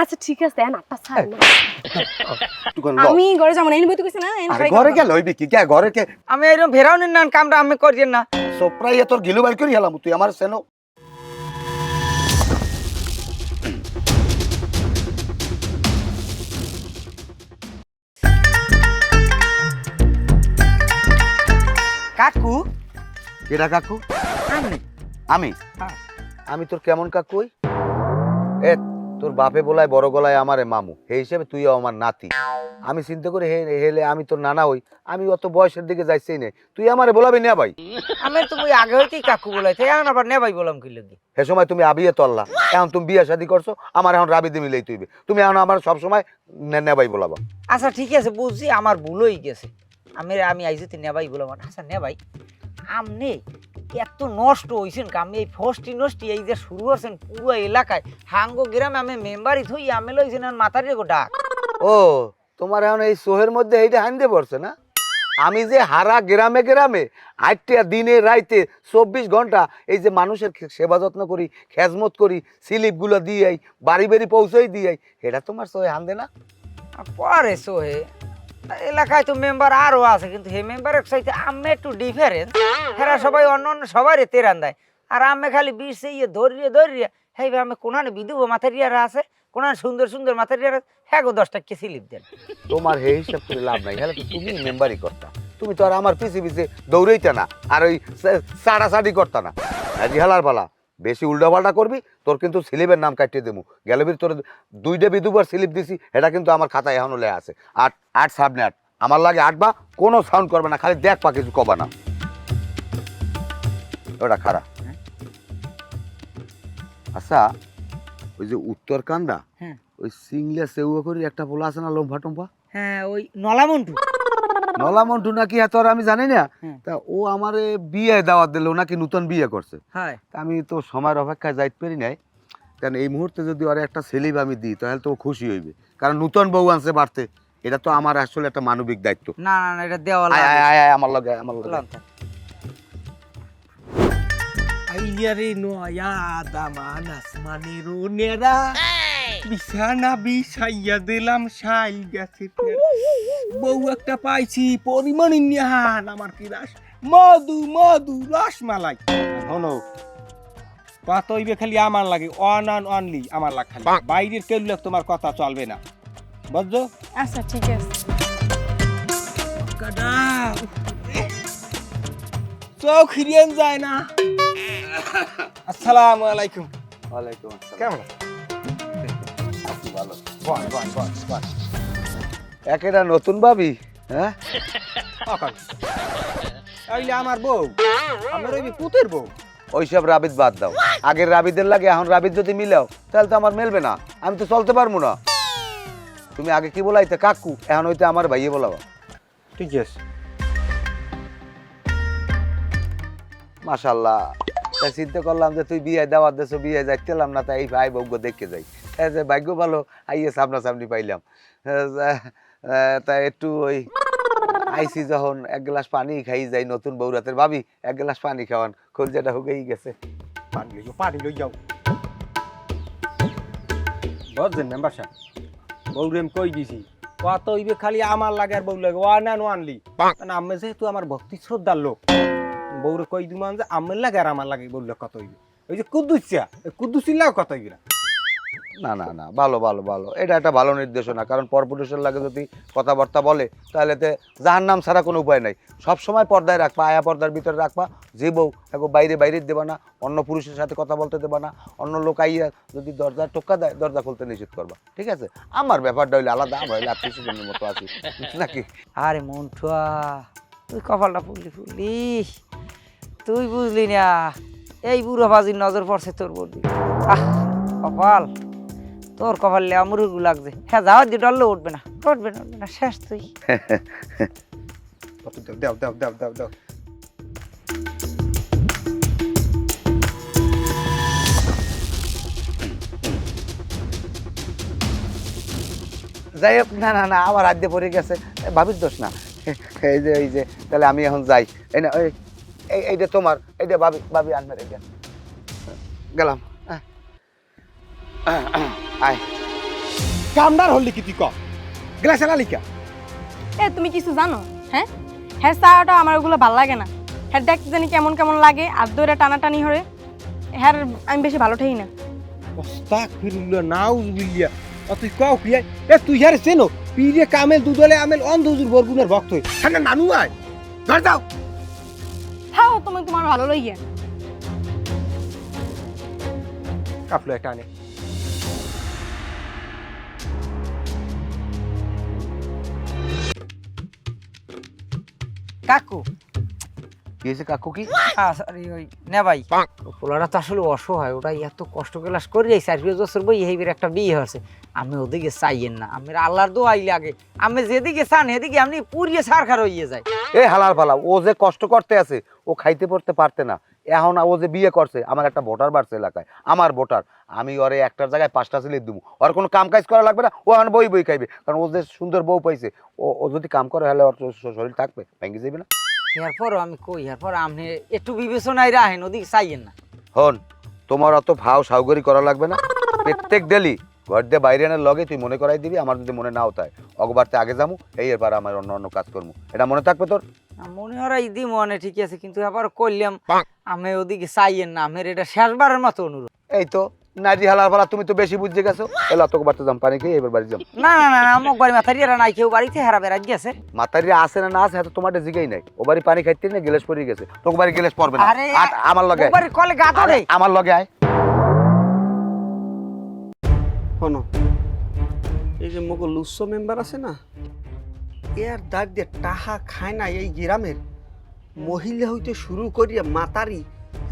আচ্ছা ঠিক আছে এন আটটা ছাড় না। আমি ঘরে যাব না এনে বইতে কইছে না আরে ঘরে। কে লইবি কি? কে ঘরে কে আমি এরকম ভেরাও নিন না কামটা আমি করিয়েন না। সোপ্রাইয়া তোর গিলু বাইর করি হেলাম তুই আমার সেনো। কাকু? কেডা কাকু? আমি। আমি? হ্যাঁ। আমি তোর কেমন কাকুই এ তোর বাপে বলায় বড় গলায় আমারে মামু। সেই হিসেবে তুইও আমার নাতি। আমি চিন্তা করি হে হেলে আমি তোর নানা হই। আমি অত বয়সের দিকে যাইছি না। তুই আমারে বলাবি না ভাই। আমি তুমি আগে হইতেই কাকু বলাইতে এখন আবার নেবাই বললাম কি লাগি সে সময় তুমি আবিয়ে তল্লা। এখন তুমি বিয়ে শাদি করছ আমার এখন রাবিদি লই তুইবে। তুমি এখন আমার সব সময় নেবাই বলাবা। আচ্ছা ঠিক আছে বুঝছি আমার ভুল হয়ে গেছে। আমি আমি আইছি তো নেবাই বললাম আচ্ছা নেবাই আমনে এত নষ্ট হয়েছেন আমি এই ফষ্টি নষ্টি এই যে শুরু করছেন পুরো এলাকায় হাঙ্গো গ্রামে আমি মেম্বারই থই আমি লইছেন মাথার রেগো ডাক। ও তোমার এখন এই সোহের মধ্যে এইটা হাইন্দে পড়ছে না? আমি যে হারা গ্রামে গ্রামে আটটা দিনে রাইতে চব্বিশ ঘণ্টা এই যে মানুষের সেবা যত্ন করি খেজমত করি স্লিপগুলো দিয়ে আই, বাড়ি বাড়ি পৌঁছেই দিয়ে আই। এটা তোমার সোহে হান্দে না? পরে সোহে। এলাকায় তো মেম্বার আরও আছে, কিন্তু হে মেম্বারের সাথে আমি একটু ডিফারেন্স হেরা সবাই অন্য অন্য সবাই তেরান দেয়। আর আমি খালি বিষ ইয়ে ধরিয়ে ধরিয়ে, হেই আমি কোনানে বিধুব মাথারিয়ারা আছে? কোনানে সুন্দর সুন্দর মাথারিয়ারা হ্যাঁ গো, দশটা কে স্লিপ দেন। তোমার হে হিসাব করে লাভ নাই তো তুমি মেম্বারই করতা। তুমি তো আর আমার পিছে পিছে দৌড়াইতে না, আর ওই সাড়াসাড়ি করতা না। হালার পালা। বেশি উল্টাপাল্টা করবি তোর কিন্তু স্লিপের নাম কাটিয়ে দেবো। গেলবির তোর দুইটা বিদুবার স্লিপ দিছি এটা কিন্তু আমার খাতায় এখনও লে আছে। আট আট সামনে আট। আমার লাগে আট বা কোনো সাউন্ড করবে না খালি দেখ পা কিছু কবা না। ওটা খারাপ। আচ্ছা ওই যে উত্তর কান্দা হ্যাঁ। ওই সিংলা সেউয়া করি একটা পোলা আছে না লম্ফা টম্ফা হ্যাঁ ওই নলামন্টু। নলা মন্টু নাকি আমি জানি না তা ও বিয়ে দাওয়াত দিল নাকি নতুন বিয়ে করছে আমি তো সময়ের অপেক্ষায় যাইতে পারি নাই কারণ এই মুহূর্তে যদি একটা সেলিব আমি দিই তাহলে তো খুশি হইবে কারণ নতুন বউ আনছে বাড়তে এটা তো আমার আসলে একটা মানবিক দায়িত্ব না না না এটা দেওয়া আয় আয় লাগে আয় আয় আমার লগে আমার লগে। আইয়ারে আসমানের নেরা বিছানা বিছাইয়া দিলাম সাইল গেছে বউ একটা পাইছি পরিমাণ নিহান আমার কি রাস? মধু মধু রসমালাই। হনো কত হইবে খালি আমার লাগে অন অন অনলি আমার লাগ খালি। বাইরের কেউ লোক তোমার কথা চলবে না। বুঝছ? আচ্ছা ঠিক আছে। চোখ হিরিয়ান যায় না। আসসালামু আলাইকুম। ওয়ালাইকুম আসসালাম। কেমন? বল বল বল বল একেটা নতুন ভাবি হ্যাঁ? তাইলে আমার বউ আমার ওই পুতের বউ। ওইসব রাবিদ বাদ দাও। আগের রাবিদের লাগে এখন রাবিদ যদি মিলাও তাহলে তো আমার মেলবে না। আমি তো চলতে পারব না। তুমি আগে কি বলাইতে কাকু? এখন হইতে আমার ভাইয়ে বলাবা। ঠিক আছে। মাশাল্লাহ। তাই চিন্তা করলাম যে তুই বিয়ে দেওয়ার দেশে বিয়ে যাইতেলাম না তাই এই ভাই বউকে দেখে যাই। যে ভাগ্য ভালো আইয়ে সামনাসামনি পাইলাম। আহ, একটু ওই আইসি যখন এক গ্লাস পানি খাই যাই নতুন বউ রাতের ভাবি এক গ্লাস পানি খাওয়ান কলজাটা হুকেই গেছে। পানি লই যাও পানি লই যাও। বুঝছেন মেম্বার সাহেব বউরেম কই দিছি কত হইবে খালি আমার লাগে আর বউ লাগে ওয়ান অ্যান্ড ওয়ানলি কারণ আমি যেহেতু আমার ভক্তি শ্রদ্ধার লোক বউরে কই দিমান যে আমার লাগে আর আমার লাগে বললে কত হইবে। ওই যে কুদ্দুসিয়া কুদ্দুসির লাগে কত হইবে না? না না না, ভালো ভালো ভালো। এটা একটা ভালো নির্দেশনা, কারণ পরপুরুষের লাগে যদি কথাবার্তা বলে, তাহলে তে যাহার নাম ছাড়া কোনো উপায় নাই। সবসময় পর্দায় রাখবা, আয়া পর্দার ভিতরে রাখবা, যে বউ, এখন বাইরে বাইরে দেবা না, অন্য পুরুষের সাথে কথা বলতে দেবা না, অন্য লোক আইয়া যদি দরজা টোকা দেয়, দরজা খুলতে নিষেধ করবা। ঠিক আছে? আমার ব্যাপারটা হইলে আলাদা, আমরা হইলে আত্মীয় স্বজনের মতো আছি। নাকি? আরে মন্টুয়া, তুই কপালটা ফুললি ফুললি। তুই বুঝলি না, এই বুড়ো বাজির নজর পড়ছে তোর বললি আহ, কপাল। তোর কপাল লেমুরুগু লাগছে। হ্যাঁ যাওয়ার দিয়ে ডরলে উঠবে না। উঠবে না উঠবে না, শেষ তুই। যাই হোক, না না না আমার হাত দিয়ে পড়ে গেছে। ভাবির দোষ না। এই যে এই যে, তাহলে আমি এখন যাই। এই না, এই, এই- এইটা তোমার, এইটা ভাবি ভাবি আনবে গেলাম। আয় কামদার হলি কি তুই ক? গ্লাস আলা লিখা এ তুমি কিছু জানো? হ্যাঁ? হ্যাঁ চাটা আমার ওগুলো ভালো লাগে না। হ্যাঁ দেখতে জানি কেমন কেমন লাগে আর দইটা টানাটানি হরে। হ্যাঁ আমি বেশি ভালো ঠাই না। অস্তাক ফিরুল্লাহ নাউজ বিল্লিয়া ও তুই কও কি এ তুই ইয়ারে চেনো? পীরে কামেল দুদলে আমেল অন্ধ হুজুর বরগুনের ভক্ত হই ঠান্ডা নানু আয়। ধর যাও। হ্যাঁ তুমি তোমার ভালো লইয়া। কাপলো একটা আনে। কাকু। কি হয়েছে কাকু কি? সরি ওই না ভাই। পোলাটা তো আসলে অসহায় ওটা এত কষ্ট ক্লাস করে এই চার পাঁচ বছর বই এইবার একটা বিয়ে হয়েছে। আমি ওদিকে চাইয়েন না আমি আল্লাহর দোয়াই লাগে। আমি যেদিকে চান এদিকে আপনি পুরিয়ে সার খার হইয়ে যায় এ হালার ফালা ও যে কষ্ট করতে আছে ও খাইতে পড়তে পারতে না। এখন ও যে বিয়ে করছে আমার একটা ভোটার বাড়ছে এলাকায় আমার ভোটার আমি ওরে একটার জায়গায় পাঁচটা ছেলে দেবো ওর কোনো কাম কাজ করা লাগবে না ও এখন বই বই খাইবে। কারণ ও যে সুন্দর বউ পাইছে ও ও যদি কাম করে হলে ওর শরীর থাকবে ভেঙে যাবে না। এরপরও আমি কই এরপর আপনি একটু বিবেচনায় রাখেন ওদিকে চাইয়েন না। হন তোমার অত ভাও সাউগরি করা লাগবে না। প্রত্যেক ডেলি ঘর দিয়ে বাইরে আনার লগে তুই মনে করাই দিবি আমার যদি মনে নাও তাই। অগবারতে আগে যাব এই এবার আমার অন্য অন্য কাজ করব এটা মনে থাকবে তোর? মনে হয় দি মনে ঠিক আছে কিন্তু আবার করলাম আমি ওদিকে চাইয়েন না আমার এটা শেষবারের মতো অনুরোধ। এই তো নাজি হালার ফালা তুমি তো বেশি বুঝে গেছো? এলা তোকে বাড়তে যাম পানি খেয়ে এবার বাড়ি যাম। না না না আমার বাড়ি মাথারিয়ারা নাই কেউ বাড়িতে হেরা বেড়াত গেছে মাতারি আছে না না আছে হয়তো তোমার জিগাই নাই। ও বাড়ি পানি খাইতে না গেলেস পড়ে গেছে। তোকে বাড়ি গেলেস পড়বে না। আরে, আমার লগে। বাড়ি কলে গা আরে, ধরে আমার লগে আয়। শোনো এই যে মগো লুস্য মেম্বার আছে না? এর দিয়ে টাহা খায় না এই গ্রামের। মহিলা হইতে শুরু করিয়া মাতারি,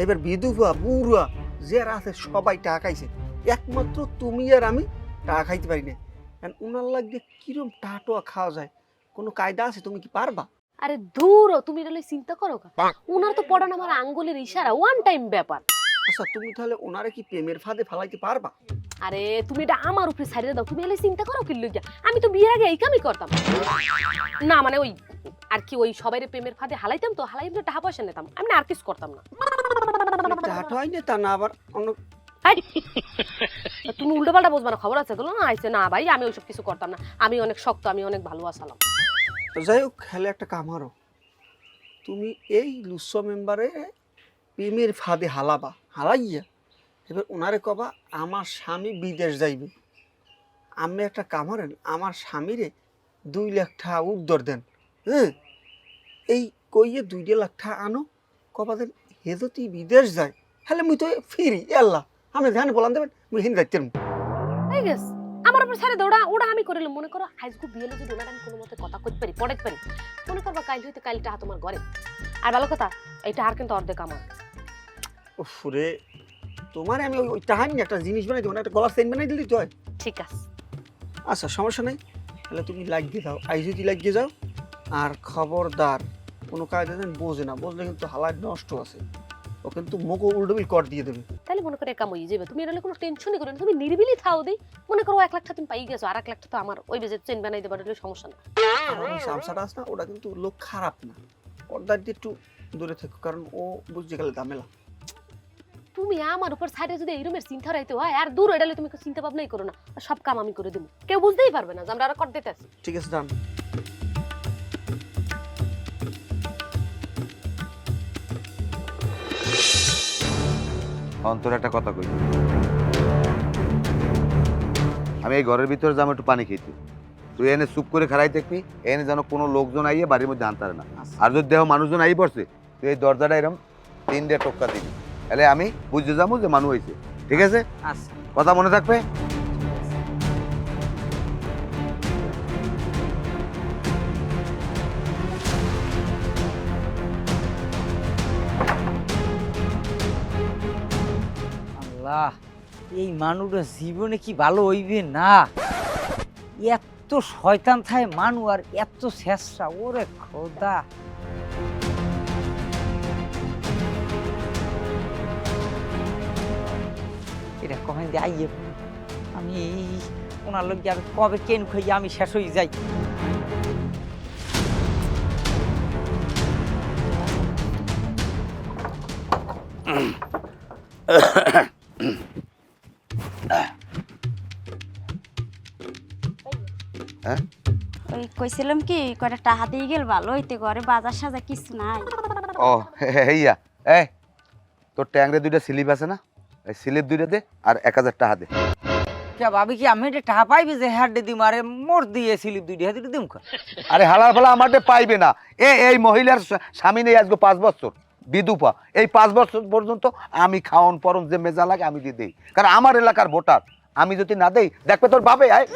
এবার বিধুয়া বুড়া যারা আছে সবাই টাকা খাইছে। একমাত্র তুমি আর আমি টাকা খাইতে পারি না এখন উনার লাগবে কিরম টাটোয়া খাওয়া যায়? কোনো কায়দা আছে? তুমি কি পারবা? আরে দূর তুমি এটা চিন্তা করো উনার তো পড়ান আমার আঙ্গুলের ইশারা ওয়ান টাইম ব্যাপার। আচ্ছা তুমি তাহলে ওনারে কি প্রেমের ফাঁদে ফালাইতে পারবা? আরে তুমি এটা আমার উপরে ছাড়িয়ে দাও। তুমি এলে চিন্তা করো কি লইয়া আমি তো বিয়ের আগে এই কামই করতাম। না মানে ওই আর কি ওই সবাই প্রেমের ফাঁদে হালাইতাম তো হালাই তো টাকা পয়সা নিতাম। আমি আর কিছু করতাম না। হয় তা না আবার অন্য তুমি উল্টো পাল্টা বুঝবা না খবর আছে তো? না আইছে না ভাই আমি ওইসব কিছু করতাম না। আমি অনেক শক্ত আমি অনেক ভালো আসালাম। তো যাই হোক খেলে একটা কাম হারো তুমি এই লুসো মেম্বারে প্রেমের ফাঁদে হালাবা। হালাইয়া এবার ওনারে কবা, আমার স্বামী বিদেশ যাইবে। আমি একটা কামড়েন আমার স্বামীরে দুই লাখ টাকা উদ্দর দেন হ্যাঁ? এই কইয়ে দুই লাখ টাকা আনো, কবা দেন, হে যদি বিদেশ যায় হলে মুই তো ফিরি আল্লাহ আমি ধ্যান বলান দেবেন, মুই ঠিক আছে আমার উপর ছেড়ে দৌড়া ওটা আমি করিলাম মনে করো আজকে বিয়ে হলে যদি ওনার আমি কোনো মতে কথা কইতে পারি, পড়াইতে পারি, মনে করবা কাল হইতে কালটা তোমার ঘরে। আর ভালো কথা এটা আর কিন্তু অর্ধেক আমার। ফুরে তোমার আমি ওই- টাহানি একটা জিনিস বানাই দেবো একটা গলার সেন বানাই দিলি তো ঠিক আছে। আচ্ছা সমস্যা নেই। তাহলে তুমি লাগিয়ে দাও। আই যদি লাগিয়ে যাও আর খবরদার কোনো কায়দা যেন বোঝে না। বুঝলে কিন্তু হালাত নষ্ট আছে। ও কিন্তু মুখ উল্টোবিল কর দিয়ে দেবে। তাহলে মনে করে একাম হয়ে যাবে। তুমি এটা কোনো টেনশনই করো না। তুমি নিরিবিলি থাও দিই মনে করো এক লাখটা তুমি পাই গেছো আর এক লাখটা তো আমার ওই বেজে চেন বানাই দেবার সমস্যা না। সামসাটা আছে না ওটা কিন্তু লোক খারাপ না। পর্দার দিয়ে একটু দূরে থেকো কারণ ও বুঝতে গেলে ঝামেলা। তুমি আমার উপর সাইডে যদি এই রুমের চিন্তা রাইতে হয় আর দূর এডালে তুমি চিন্তা ভাবনাই করো না। সব কাম আমি করে দেবো। কেউ বুঝতেই পারবে না যে আমরা আর কর দিতে আছি। ঠিক আছে ডান অন্তর একটা কথা কই। আমি এই ঘরের ভিতরে যাব একটু পানি খেতে। তুই এনে চুপ করে খারাই দেখবি এনে যেন কোনো লোকজন আইয়ে বাড়ির মধ্যে আনতারে না। আর যদি দেহ মানুষজন আই পড়ছে তুই এই দরজাটা এরম তিন দিয়ে টোক্কা দিবি। তাহলে আমি বুঝতে যাব যে মানুষ হয়েছে। ঠিক আছে? আচ্ছা। কথা মনে থাকবে? আল্লাহ এই মানুষটা জীবনে কি ভালো হইবে না? এত শয়তান থায় মানু আর এত শেষরা ওরে খোদা। এটা কমেন দিয়ে আইয়ে আমি ওনার লোক আমি কবে কেন খাইয়ে আমি শেষ হয়ে যাই। হ্যাঁ? ওই কইছিলাম কি কয়টা টাকা দিয়ে গেল ভালো হইতে ঘরে বাজার সাজা কিছু নাই। ও হেইয়া। এই তোর ট্যাংরে দুইটা স্লিপ আছে না? স্লিপ দুইটা দে আর এক হাজার টাকা দে। কে ভাবি কি আমি এটা টাকা পাইবি যে হ্যাঁ দিম আরে মোর দিয়ে স্লিপ দুই দিয়ে দিম খা আরে হালার ফালা আমাদের পাইবে না। এ এই মহিলার স্বামী নেই আজকে পাঁচ বছর বিধুপা। এই পাঁচ বছর পর্যন্ত আমি খাওন পরন যে মেজা লাগে আমি দিয়ে দেই। কারণ আমার এলাকার ভোটার আমি যদি না দেই দেখবে তোর বাবে আয়।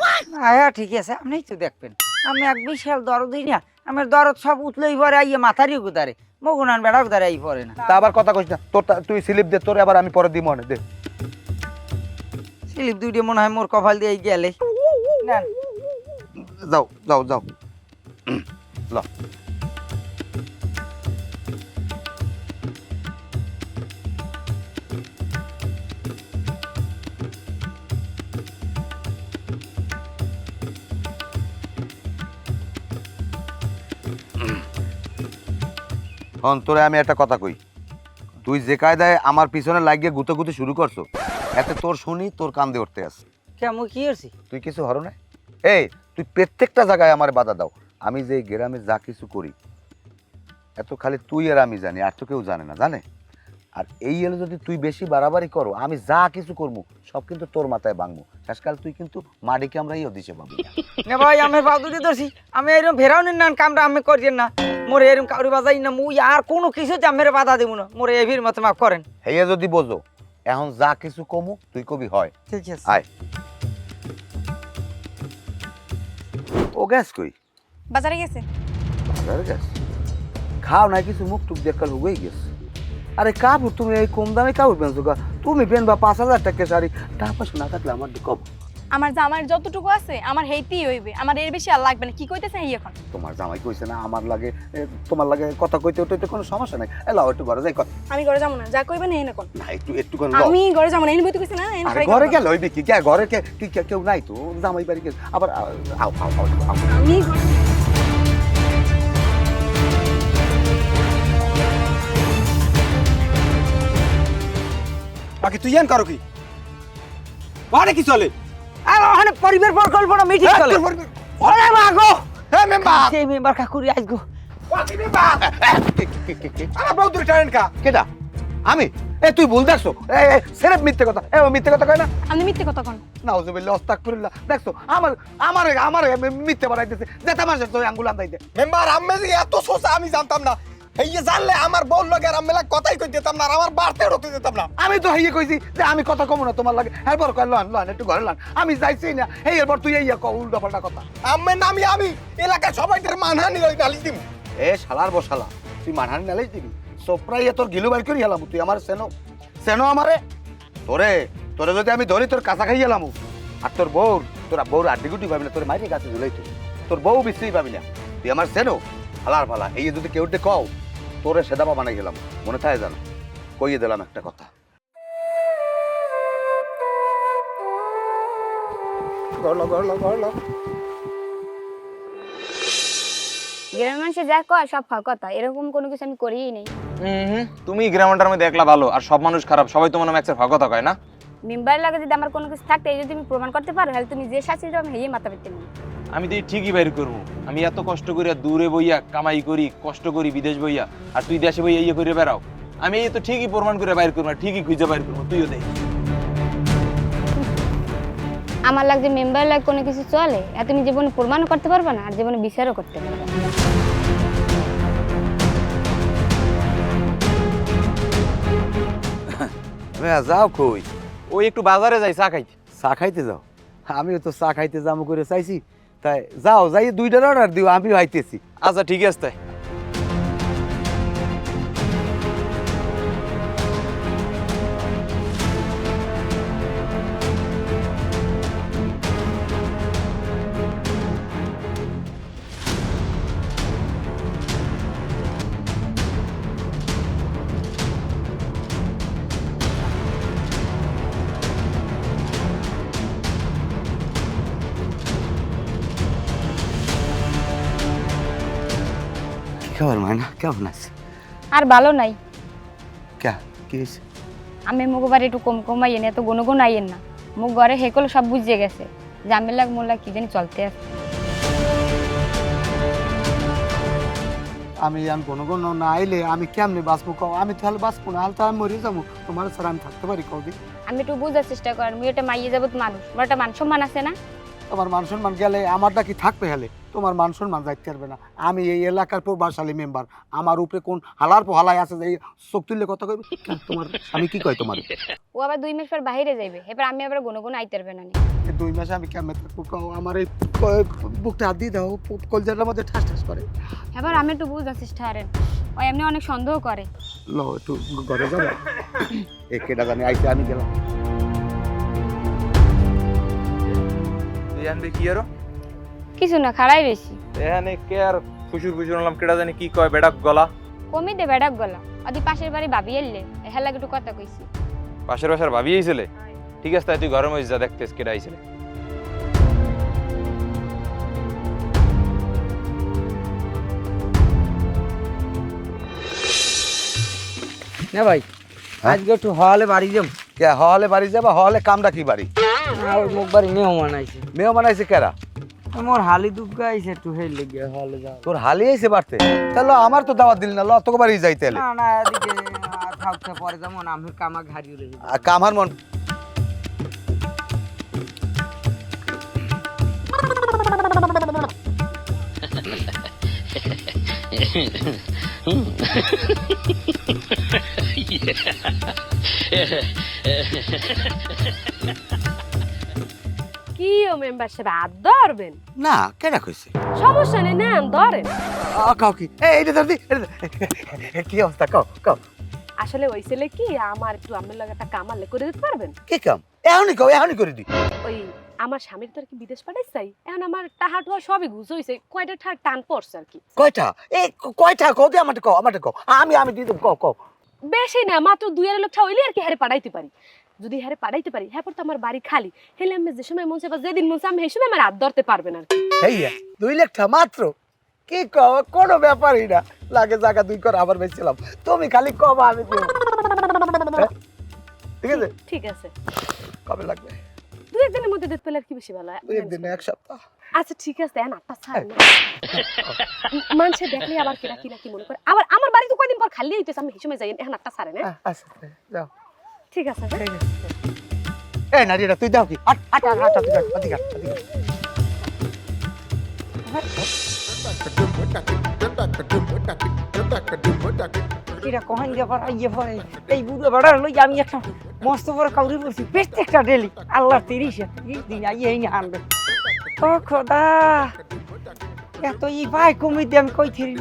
হ্যাঁ ঠিক আছে আপনিই তো দেখবেন। আমি এক বিশাল দরদ দিই না আমার দরদ সব উঠলেই পরে আইয়ে মাথারই গুদারে মগুনান বেড়া গুদারে আই পরে না। তা আবার কথা কইস না তোর তুই স্লিপ দে তোর আবার আমি পরে দিই মনে দে। স্লিপ দুইটা মনে হয় মোর কপাল দিয়ে গেলে। না যাও যাও যাও। ল। হন তোরে আমি একটা কথা কই। তুই যে কায়দায় আমার পিছনে লাগিয়ে গুতে গুতে শুরু করছ এতে তোর শুনি তোর কান্দে উঠতে আছে। কে আমি কি করছি? তুই কিছু হরো না এই তুই প্রত্যেকটা জায়গায় আমার বাধা দাও। আমি যে গ্রামে যা কিছু করি এত খালি তুই আর আমি জানি আর তো কেউ জানে না জানে? আর এই এলে যদি তুই বেশি বাড়াবাড়ি করো আমি যা কিছু করব সব কিন্তু তোর মাথায় ভাঙবো। শেষকাল তুই কিন্তু মাডিকে আমরা ইয়ে দিছে পাবি না ভাই আমি দুটি ধরছি। আমি এরকম ফেরাও নিন না কামটা আমি করিয়েন না। মোরে এরকম কাউরি বাজাই না মুই আর কোনো কিছু আমার বাধা দেবো না। মোরে এভির মতো মাফ করেন। হেয়ে যদি বোঝো এখন যা কিছু কমু তুই কবি হয়। ঠিক আছে। আয়। ও গ্যাস কই? বাজারে গেছে। বাজারে গ্যাস খাও না কিছু মুখ টুক দেখাল হয়ে গেছে। আরে কাপড় তুমি এই কম দামে কাপড় পেনছো গা তুমি পেনবা পাঁচ হাজার টাকা শাড়ি টাকা পয়সা না থাকলে আমার কব আমার জামার যতটুকু আছে আমার হেইতেই হইবে আমার এর বেশি আর লাগবে না কি কইতেছে এই এখন তোমার জামাই কইছে না আমার লাগে তোমার লাগে কথা কইতে ওইতে কোনো সমস্যা নাই এলাও একটু ঘরে যাই আমি ঘরে যাব না যা কইবেন এই না কোন না একটু একটু করে আমি ঘরে যাব না এই বইতে কইছে না আরে ঘরে গেল হইবে কি কে ঘরে কে কি কেউ নাই তো জামাই বাড়ি গেছে আবার আও আও আও। আমি ঘরে- বাকি তুই এন করো কি? বাড়ি কি চলে? আর ওখানে পরিবার পরিকল্পনা মিটিং চলে। ওরে মাগো হ্যাঁ মেম্বার! সেই মেম্বার কাকুরি আইগো বাকি মেম্বার? আরে বহুত দূরে টাইন কা? কেডা? আমি? এ তুই ভুল দেখছ। এ সেরেফ মিথ্যে কথা। এ মিথ্যে কথা কয় না? আপনি মিথ্যে কথা কোন। নাউজুবিল্লাহ আস্তাগফিরুল্লাহ দেখছ আমার আমার আমার মিথ্যে বানাইতেছে যেতে মাসে তো আঙ্গুল আন্দাইতে। মেম্বার আমি যে এত সোসা আমি জানতাম না। এই যে জানলে আমার বউ লগে আর আমি কথাই কই দিতাম না আর আমার বাড়তে রতে দিতাম না। আমি তো হেয়ে কইছি যে আমি কথা কমু না তোমার লাগে। এরপর কয় লন লন একটু ঘরে লন। আমি যাইছি না। এই এরপর তুই এই ক উল্টা পাল্টা কথা। আমি নামি আমি এলাকায় সবাইদের মানহানি ওই নালিশ দিম। এ শালার বসালা তুই মানহানি নালিশ দিবি? সোপ্রাই তোর গিলু বাইর করি হেলাম তুই আমার সেনো। সেনো আমারে? তোরে তোরে যদি আমি ধরি তোর কাঁচা খাই হেলাম। আর তোর বউর তোরা বউর আড্ডি গুটি পাবি না তোর মাইরে গাছে ঝুলাই তুই তোর বউ বিশ্রী পাবি না। তুই আমার সেনো। ফালার ফালা এই যদি কেউ কও তোরে সেদাবা বানাই গেলাম মনে থাকে জানো কইয়ে দিলাম একটা কথা। গ্রামের মানুষে যা কয় সব ফাঁক কথা। এরকম কোনো কিছু আমি করিই নেই। হুম তুমি গ্রামটার মধ্যে একলা ভালো আর সব মানুষ খারাপ সবাই তোমার নামে একসাথে কথা কয় না? মেম্বার লাগে যদি আমার কোনো কিছু থাকতে এই যদি তুমি প্রমাণ করতে পারো তাহলে তুমি যে শাস্তি দাও আমি হেয়ে মাথা পেতে নিই। আমি তো ঠিকই বাইর করব। আমি এত কষ্ট করি দূরে বইয়া কামাই করি কষ্ট করি বিদেশ বইয়া আর তুই দেশে বইয়া ইয়ে করে বেড়াও। আমি এই তো ঠিকই প্রমাণ করে বাইর করব ঠিকই খুঁজে বাইর করব তুইও দেখ। আমার লাগছে মেম্বার লাগে কোনো কিছু চলে? আর তুমি জীবনে প্রমাণও করতে পারবে না আর জীবনে বিচারও করতে পারবে না। যাও কই? ওই একটু বাজারে যাই চা খাই চা খাইতে যাও? আমিও তো চা খাইতে যাব করে চাইছি। তাই যাও যাই দুইটার অর্ডার দিও আমি আইতেছি আচ্ছা ঠিক আছে তাই। মায়না কেমন আছে? আর ভালো নাই। কে? কি হয়েছে? আমি মুখবার একটু কম কমাই এনে এত গনো গনো আইয়েন না। মুখ ঘরে হেকল সব বুঝিয়ে গেছে। জামেলাক মোল্লা কি জানি চলতে আছে। আমি আমি গণগণ না আইলে আমি কেমনে বাঁচবো কও? আমি তাহলে বাঁচবো না হাল তো আমি মরে যাব। তোমার ছাড়া আমি থাকতে পারি কবি আমি একটু বুঝার চেষ্টা করেন মুই এটা মাইয়ে যাব মানুষ। বড় একটা মান সম্মান আছে না? তোমার মান সম্মান গেলে আমারটা কি থাকবে হেলে? তোমার মান সম্মান যাইতে পারবে না। আমি এই এলাকার প্রভাবশালী মেম্বার আমার উপরে কোন হালার পোহালাই আছে যে এই চোখ তুললে কথা কইবে? তোমার আমি কি কই তোমার? ও আবার দুই মাস পর বাইরে যাইবে। এবার আমি আবার গুনো গুনো আইতে পারবে না দুই মাসে আমি কেমন থাকব কও? আমার এই বুকটা হাত দিয়ে দাও। কলজাটার মধ্যে ঠাস ঠাস করে। এবার আমি একটু বুঝার চেষ্টা করেন। ও এমনি অনেক সন্দেহ করে। ল একটু ঘরে যাব এ জানি আইতে আমি গেলাম। এখান কি আরও কিছু না খাড়াই বেশি এখানে কে আর খুশুর খুশুর হলাম কেটা জানি কি কয় বেড়াক গলা। কমি দে বেড়াক গলা। অদি পাশের বাড়ি ভাবি এলে হেলা একটু কথা কইছি। পাশের বাসার ভাবি আইছিলে? ঠিক আছে তাই তুই ঘরের মধ্যে যা দেখতেস কেটা আইছিলে। না ভাই হ্যাঁ? আজকে একটু হলে বাড়ি যাম। কে হলে বাড়ি যাবা হলে কামটা কি বাড়ি? ওই মুখ বাড়ি মেহমান আইছে মেয়ে বানাইছে কেরা? মোর হালি দুগ্গা আইছে একটু হেল লেগে হলে যাও। তোর হালি আইছে বাড়তে? তাহলে আমার তো দাওয়াত দিলি না ল তোকে বাড়ি যাইতে না না এদিকে থাকতে পরে যেমন আমি কামা ঘাড়ি আর কামার মন। হাত ধরবেন? না কেনা কইছে? সমস্যা নেই নেন ধরেন। কাও কি এই এইটা ধর দি কি অবস্থা? কাও কাও আসলে ওই ছেলে কি আমার একটু আমার লগে একটা কামালে করে দিতে পারবেন? কি কাম? এখনই কাও এখনই করে দি। ওই আমার স্বামীর তো আর কি বিদেশ পাঠাইছাই এখন আমার টাহা টুহা সবই ঘুষ হয়েছে কয়টা ঠার টান পড়ছে আর কি? কয়টা? এই কয়টা? কও দি আমাকে কও আমাকে কও। আমি আমি দিয়ে দেবো কও কও। বেশি না মাত্র দুই আড়াই লক্ষ হইলে আর কি হারে পাঠাইতে পারি। যদি হারে পাঠাইতে পারি হ্যাঁ পর তো আমার বাড়ি খালি। হেলে আমি যে সময় মন চাই বা যেদিন মন চাই আমি সেই সময় আমার হাত ধরতে পারবেন আর কি। দুই লাখটা মাত্র? কি কও কোনো ব্যাপারই না। লাগে জায়গা দুই করে আবার বেচছিলাম। তুমি খালি কবা আমি দেবো হ্যাঁ? ঠিক আছে? ঠিক আছে। কবে লাগবে? দুই একদিনের মধ্যে দিতে পেলে আর কি বেশি ভালো হয়। দুই একদিন এক সপ্তাহ। আচ্ছা ঠিক আছে এখন আটটা ছাড় না মানুষে দেখলে আবার কিরা কিরা কি মনে করে? আবার আমার বাড়ি তো কয়দিন পর খালি হইতেছে আমি সময় যাই এখন আটটা ছাড়ে না আচ্ছা যাও। ঠিক আছে হ্যাঁ? এই নারীরা তুই দাও কি? আট আট আট আট অধিকার অধিকার অধিকার কিরা কহান যে পর আইয়ে পরে। এই বুড়ো বেড়া লই আমি একটা মস্ত বড় কাউরি বলছি একটা ডেলি। আল্লাহ তিরিশ তিরিশ দিন আইয়ে এই আনবে। ও খোদা এত ই ভাই কমি দিয়ে আমি কই থিরি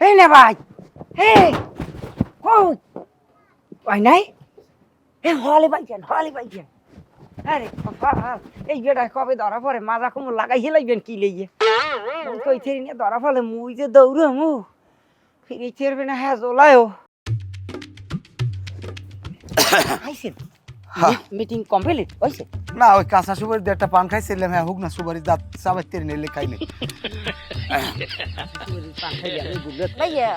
এই না ভাই হে কই ভাই নাই এ হলে ভাই কেন হলে ভাই কেন আরে এই বেটা কবে ধরা পড়ে মাজা কুমুর লাগাই হেলাইবেন কি মুই কই থেরি নিয়ে ধরা ফেলে মুই যে দৌড়ো মু ফিরে চেরবে না হ্যাঁ জোলায়ও আইসেন মিটিং কমপ্লিট হইছে না ওই কাঁচা সুপারি দিয়ে একটা পান খাইছিলাম হ্যাঁ হুক না সুপারি দাঁত চাবাই তেরে নিলে খাই নাই। ভাইয়া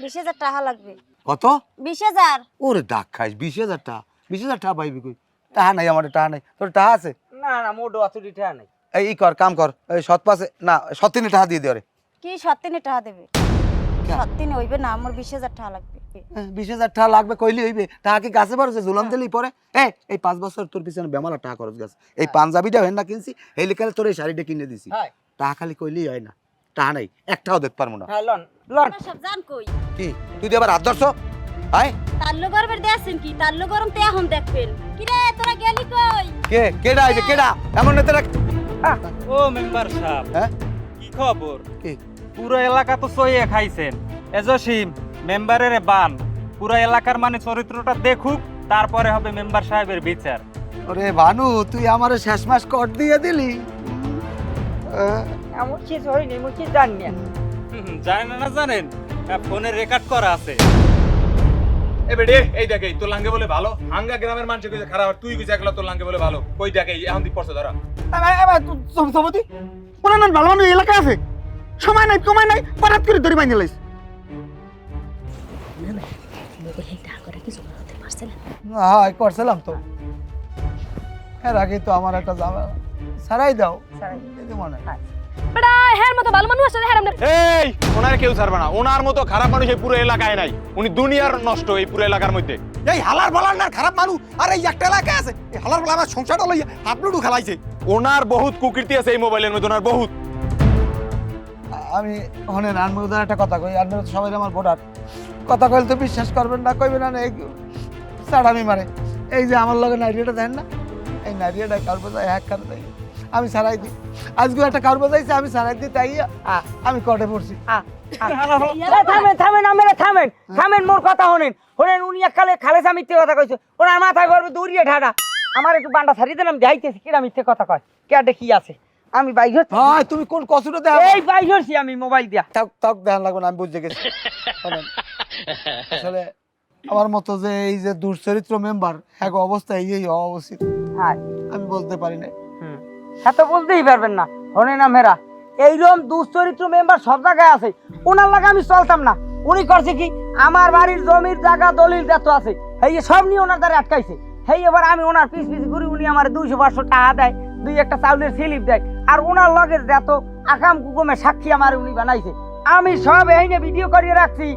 বিশ হাজার টাকা লাগবে। কত? বিশ হাজার। ওরে ডাক খাইস বিশ হাজার টাকা। বিশ হাজার টাকা পাইবি কই? টাহা নাই আমার টাহা নাই। তোর টাহা আছে? না না মোটো আতুরি ঠা নাই। এই ই কর কাম কর। এই সৎ পাশে না সত্যিনে টাকা দিয়ে দে কি টাকা দেবে? হইবে না আমার বিশ হাজার টাকা লাগবে। হ্যাঁ, বিশ হাজার টাকা লাগবে কইলি হইবে। টাকা কি গাছে পারছে জুলাম দিলেই পরে? এ এই পাঁচ বছর তোর পিছনে বেমালা টাকা খরচ গেছে। এই পাঞ্জাবিটা হেন না কিনছি এই লিখালে তোর এই শাড়িটা কিনে দিছি। হ্যাঁ। টাকা খালি কইলেই হয় না। টাকা নাই একটাও দেখতে পারব না। হ্যাঁ লন লন। সব জান কই? কি? তুই আবার হাত ধরছ? আয়। তাল্লু গরমের দেখছেন কি? তাল্লু গরম তে এখন দেখবেন। কি রে তোরা গেলি কই? কে? কেডা আইবে কেডা? এমন নেতে রাখ ও মেম্বার সাহেব। হ্যাঁ? কি খবর? কি? পুরো এলাকা তো সইয়ে খাইছেন। এজসিম মেম্বারের বান। পুরো এলাকার মানে চরিত্রটা দেখুক তারপরে হবে মেম্বার সাহেবের বিচার। ওরে ভানু তুই আমার শেষ মাস কট দিয়ে দিলি। আহ, এমন শেষ হয়নি মুই কি জানি না। জানেন না জানেন? ফোনে রেকর্ড করা আছে। এ বেডে এই দেখে তোর লাঙ্গে বলে ভালো। হাঙ্গা গ্রামের মানুষ কইছে খারাপ আর তুই কইছে একলা তোর লাঙ্গে বলে ভালো। কই দেখে এখন দি পড়ছে ধরা। সভাপতি ওনার নাম ভালো মানুষ এলাকা আছে। সময় নাই কমায় নাই পারাত করে ধরে বাইনে লাইস হ্যাঁ করছিলাম তো। এর আগে তো আমার একটা জামা সারাই দাও। এই যে মনে হয়। প্রায় হ্যার মতো ভালো মানুষ আছে এই ওনার কেউ ছাড়বে না। ওনার মতো খারাপ মানুষ এই পুরো এলাকায় নাই। উনি দুনিয়ার নষ্ট এই পুরো এলাকার মধ্যে। এই হালার বলার না খারাপ মানুষ। আর এই একটা এলাকায় আছে। এই হালার বলা আমার সংসারটা লইয়া হাত খেলাইছে। ওনার বহুত কুকীর্তি আছে এই মোবাইলের মধ্যে ওনার বহুত। আমি হনেন একটা কথা কই। সবাই আমার ভোটার। কথা কইলে তো বিশ্বাস করবেন না কইবেন না এই সাড়ামি মারে। এই যে আমার লগে নাইরিয়াটা দেন না এই নাইরিয়াটা কার বোঝায় হ্যাক করে দেয় আমি সারাই দিই আজকে একটা কার বোঝাইছে আমি সারাই দিই তাই আমি কটে পড়ছি। থামেন থামেন আমরা থামেন। থামেন মোর কথা হনেন হনেন উনি কালে খালে মিথ্যে কথা কইছে। ওনার মাথায় গর্বে দৌড়িয়ে ঠাডা আমার একটু বান্ডা ছাড়িয়ে দিলাম দেখাইতেছি কিরা মিথ্যে কথা কয়। কেডে কি আছে। আমি বাইক তুমি কোন কসুটা দেখ এই বাইক হচ্ছি আমি মোবাইল দিয়া। তক তক দেখান লাগবে না আমি বুঝে গেছি। আসলে আমার মতো যে এই যে দুশ্চরিত্র মেম্বার এক অবস্থা এই হওয়া উচিত হ্যাঁ। আমি বলতে পারি না হ্যাঁ তো বুঝতেই পারবেন না, হনে না মেরা এইরকম দুশ্চরিত্র মেম্বার সব জায়গায় আছে, ওনার লাগে আমি চলতাম না। উনি করছে কি, আমার বাড়ির জমির জায়গা দলিল যত আছে, এই সব নিয়ে ওনার দ্বারা আটকাইছে। সেই এবার আমি ওনার পিস পিস ঘুরি উনি আমার দুইশো পাঁচশো টাকা দেয়, দুই একটা চাউলের স্লিপ দেয়, আর ওনার লগের যত আকাম কুকুমে সাক্ষী আমার উনি বানাইছে, আমি সব এই নিয়ে ভিডিও করিয়ে রাখছি।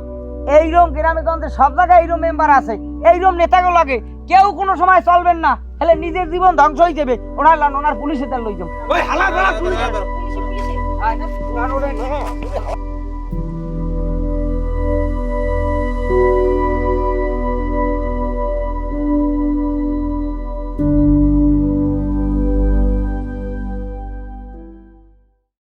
এইরকম গ্রামে গঞ্জে সব জায়গায় এইরকম মেম্বার আছে, এইরকম নেতাগুলো লাগে, কেউ কোনো সময় চলবেন না। তাহলে নিজের জীবন ধ্বংস হয়ে যাবে। ওনার লান ওনার পুলিশে তার লই যাব ওই হালা পুলিশে। পুলিশে